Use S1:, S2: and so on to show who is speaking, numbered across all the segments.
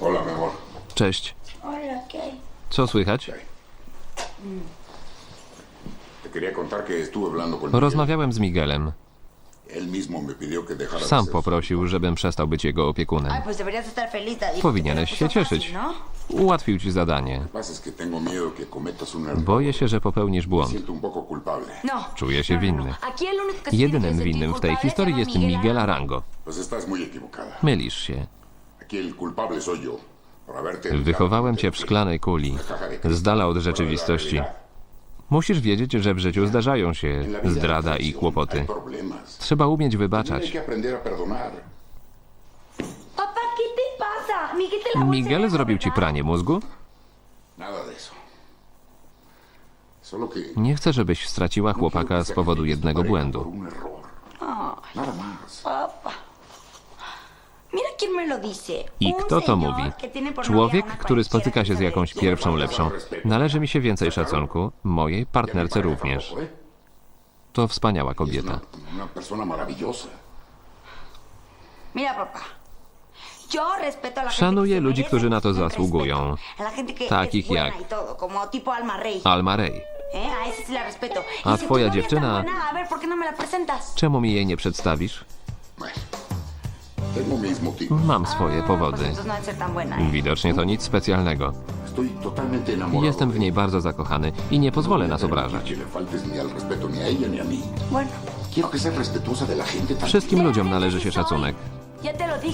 S1: Hola, mi amor.
S2: Cześć.
S3: Hola, ¿qué hay?
S2: Co słychać?
S1: Te quería contar que estuve hablando con Miguel.
S2: Rozmawiałem z Miguelem.
S1: Él mismo me pidió que dejara de
S2: Sam
S1: ser
S2: poprosił, żebym przestał być jego opiekunem.
S3: Ay, pues deberías estar feliz. te dijo
S2: Powinieneś się cieszyć.
S3: ¿no?
S2: Ułatwił ci zadanie.
S1: Lo que pasa es que tengo miedo que cometas un error.
S2: Boję się, że popełnisz błąd.
S1: Siento un poco culpable.
S3: No.
S2: Czuję się
S3: No,
S2: winny. Jedynym winnym w tej historii jest Miguel
S3: Arango.
S2: Arango.
S1: Pues estás muy equivocada.
S2: Mylisz się. Wychowałem cię w szklanej kuli, z dala od rzeczywistości. Musisz wiedzieć, że w życiu zdarzają się zdrada i kłopoty. Trzeba umieć wybaczać.
S3: Miguel
S2: zrobił ci pranie mózgu? Nie chcę, żebyś straciła chłopaka z powodu jednego błędu.
S1: por un error. Nada más.
S3: Papá. Mira quién me lo dice.
S2: I kto to mówi? Człowiek, który spotyka się z jakąś pierwszą lepszą. Należy mi się więcej szacunku, mojej partnerce również. To wspaniała kobieta. Szanuję ludzi, którzy na to zasługują. Takich jak-
S3: y todo, como tipo Alma Rey.
S2: Alma Rey.
S3: ¿Eh? A Y
S2: twoja
S3: tan
S2: dziewczyna-
S3: buena, A ver, ¿por qué no?
S2: Czemu mi jej nie przedstawisz? Mam swoje powody. Widocznie to nic specjalnego. Jestem w niej bardzo zakochany i nie pozwolę nas obrażać. Wszystkim ludziom należy się szacunek.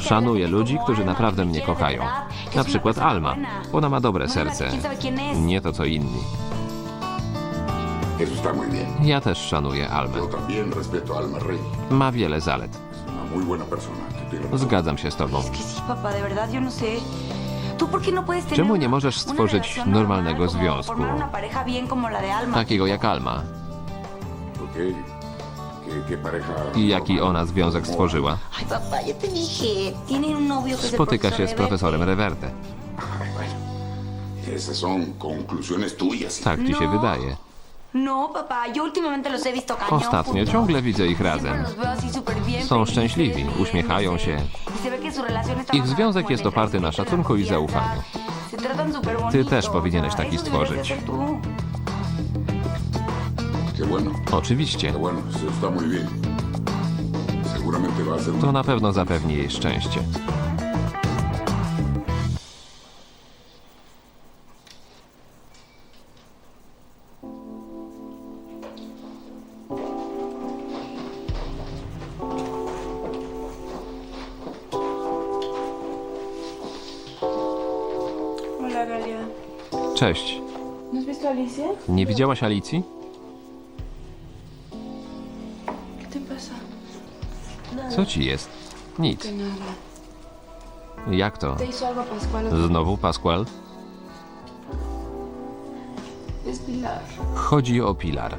S2: Szanuję ludzi, którzy naprawdę mnie kochają. Na przykład Alma. Ona ma dobre serce. Nie to co inni. Ja też szanuję Almę. Ma wiele zalet.
S1: Muy buena persona.
S2: Zgadzam się z tobą.
S3: No sé. ¿Tú por qué no
S2: Czemu nie możesz stworzyć normalnego związku? Takiego jak Alma. I jaki ona związek stworzyła. Spotyka się z
S3: profesor
S2: profesorem Reverte. Tak ci się
S3: No.
S2: wydaje. Ostatnio ciągle widzę ich razem. Są szczęśliwi, uśmiechają się. Ich związek jest oparty na szacunku i zaufaniu. Ty też powinieneś taki stworzyć. Oczywiście. To na pewno zapewni jej szczęście. Cześć.
S4: ¿No has visto Alicia?
S2: Nie widziałaś Alicji?
S4: ¿Qué te pasa?
S2: Co ci jest? Nic.
S4: Que nada.
S2: Jak to?
S4: ¿Te hizo algo Pascual?
S2: Znowu Pascual?
S4: Es Pilar.
S2: Chodzi o Pilar.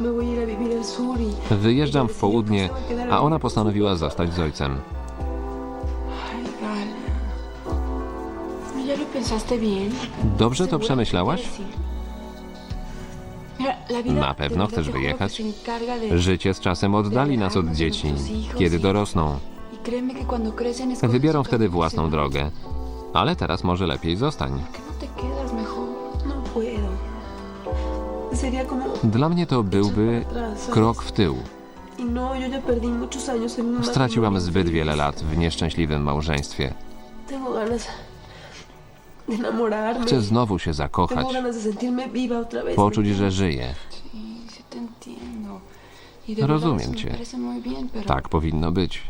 S4: Me voy a ir a vivir al sur y...
S2: Wyjeżdżam w południe, a ona postanowiła zostać z ojcem. Dobrze to przemyślałaś? Na pewno chcesz wyjechać? Życie z czasem oddali nas od dzieci, kiedy dorosną. Wybiorą wtedy własną drogę. Ale teraz może lepiej zostań. Dla mnie to byłby krok w tył. Straciłam zbyt wiele lat w nieszczęśliwym małżeństwie. Chcę znowu się zakochać, poczuć, że żyję. Rozumiem cię. Tak powinno być.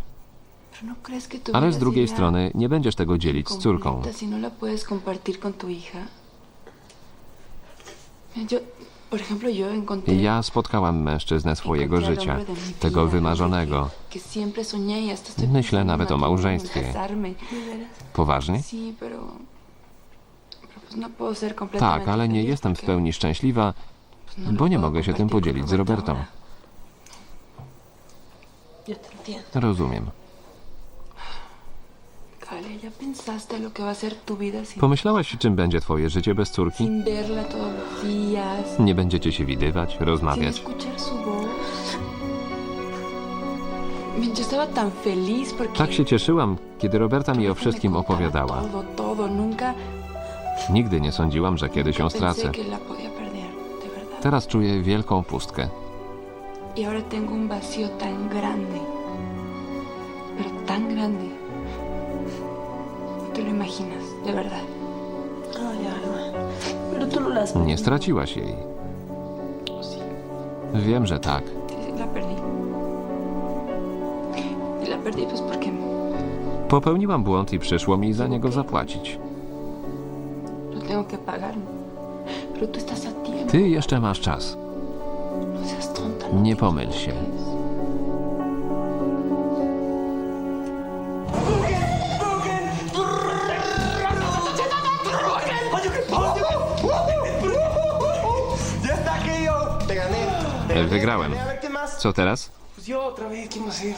S2: Ale z drugiej strony nie będziesz tego dzielić z córką. Ja spotkałam mężczyznę swojego życia, tego wymarzonego. Myślę nawet o małżeństwie. Poważnie?
S4: Sí, pero, pero pues no puedo ser completamente
S2: Tak, ale nie jestem w pełni szczęśliwa,
S4: no
S2: bo nie
S4: puedo
S2: mogę się tym podzielić z Robertą. Rozumiem.
S4: Galia, ¿ya pensaste lo que va a ser tu vida sin,
S2: Pomyślałaś, czym będzie twoje życie bez córki? Nie będziecie się widywać, rozmawiać. Tak się cieszyłam, kiedy Roberta mi o wszystkim opowiadała. Nigdy nie sądziłam, że kiedyś ją stracę. Teraz czuję wielką pustkę.
S4: Y ahora tengo un vacío tan grande, pero tan grande. No te lo imaginas, de verdad.
S2: Nie straciłaś jej. Wiem, że tak.
S4: Y
S2: Popełniłam błąd i przyszło mi za niego zapłacić.
S4: Tengo que pagar. Pero tú estás a tiempo.
S2: Ty jeszcze masz czas.
S4: No seas tonta. no
S2: Nie pomyl się. Wygrałem. Co teraz?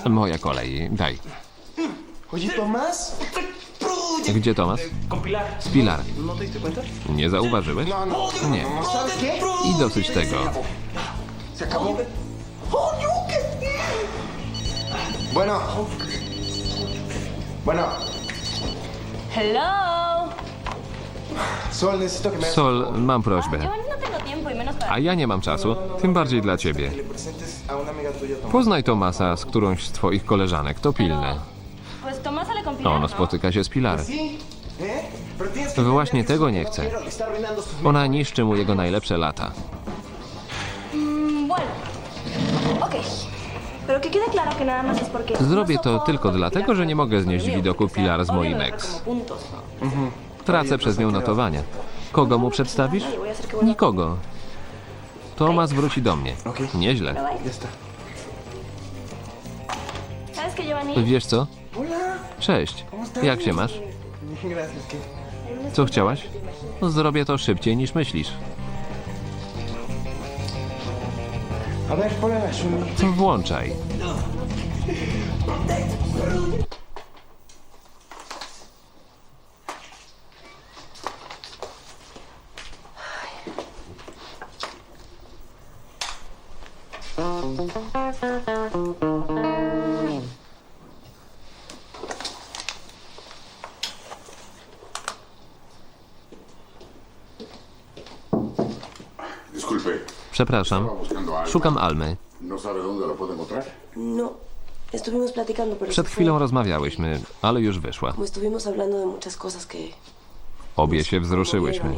S2: Moja kolej. Daj.
S5: Oye, Tomás.
S2: Gdzie Tomas?
S5: Con Pilar.
S2: Z Pilar.
S5: ¿No?
S2: Nie zauważyłeś?
S5: No, no.
S2: Nie. I dosyć tego.
S5: Bueno. Bueno.
S3: Hello.
S5: Sol,
S2: mam prośbę. A ja nie mam czasu, tym bardziej dla ciebie. Poznaj Tomasa z którąś z twoich koleżanek, to pilne.
S3: Pues Tomás sale con Pilar,
S2: Ono
S3: ¿no?
S2: spotyka się z Pilar. Właśnie tego nie
S5: sus
S2: Ona niszczy mu jego najlepsze lata.
S3: Mm.
S2: Zrobię
S3: no
S2: to tylko dlatego, że nie mogę znieść widoku Pilar z moim ex.
S3: ¿no?
S2: Tracę przez nią notowania. Kogo mu przedstawisz? Nikogo. Tomas wróci do mnie. Nieźle. Wiesz co? Cześć. Jak się masz? Co chciałaś? Zrobię to szybciej niż myślisz.
S5: A ver, ponle
S6: estuvimos platicando, pero
S2: Przed
S6: se fue.
S2: chwilą rozmawiałyśmy, ale już wyszła. Obie się wzruszyłyśmy.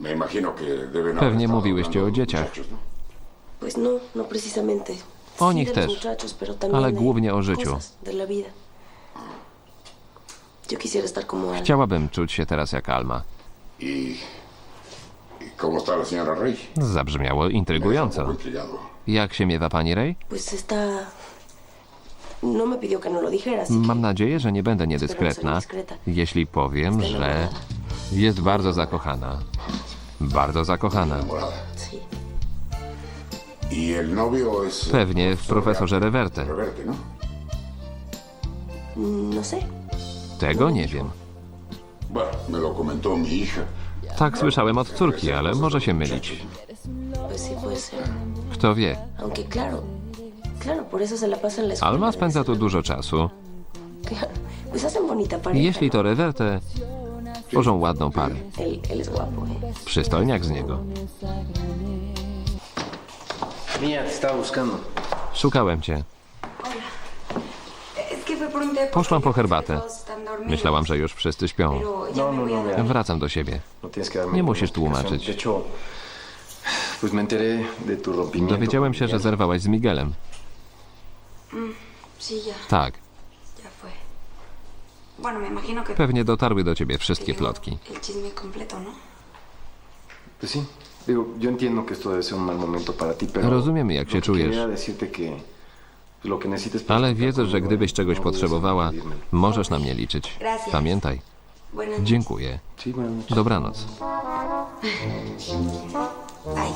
S6: y
S2: Pewnie mówiłyście o dzieciach.
S1: ¿no?
S6: No, no.
S2: O nich też, ale głównie o życiu. Chciałabym czuć się teraz jak Alma. Zabrzmiało intrygująco. Jak się miewa pani Ray?
S6: Pues está... No me pidió que no lo dijera, así
S2: Mam
S6: que...
S2: nadzieję, że nie będę niedyskretna, jeśli powiem, że jest bardzo zakochana. Bardzo zakochana.
S1: ¿Y el novio es...
S2: Pewnie w profesorze Reverte.
S1: Reverte, ¿no?
S6: No sé.
S2: Tego nie wiem. Tak słyszałem od córki, ale może się mylić. Kto wie? Alma spędza tu dużo czasu. Jeśli to Reverte, tworzą ładną parę. Przystojniak z niego. Szukałem cię. Poszłam po herbatę. Myślałam, że już wszyscy śpią.
S5: No, no, no.
S2: Wracam do siebie. Nie musisz tłumaczyć. Dowiedziałem się, że zerwałaś z Miguelem.
S4: Ya,
S2: Tak, pewnie dotarły do ciebie wszystkie plotki. Rozumiem, jak się czujesz. Ale wiedz, że gdybyś czegoś potrzebowała, możesz na mnie liczyć. Pamiętaj. Dziękuję. Dobranoc.
S4: Bye.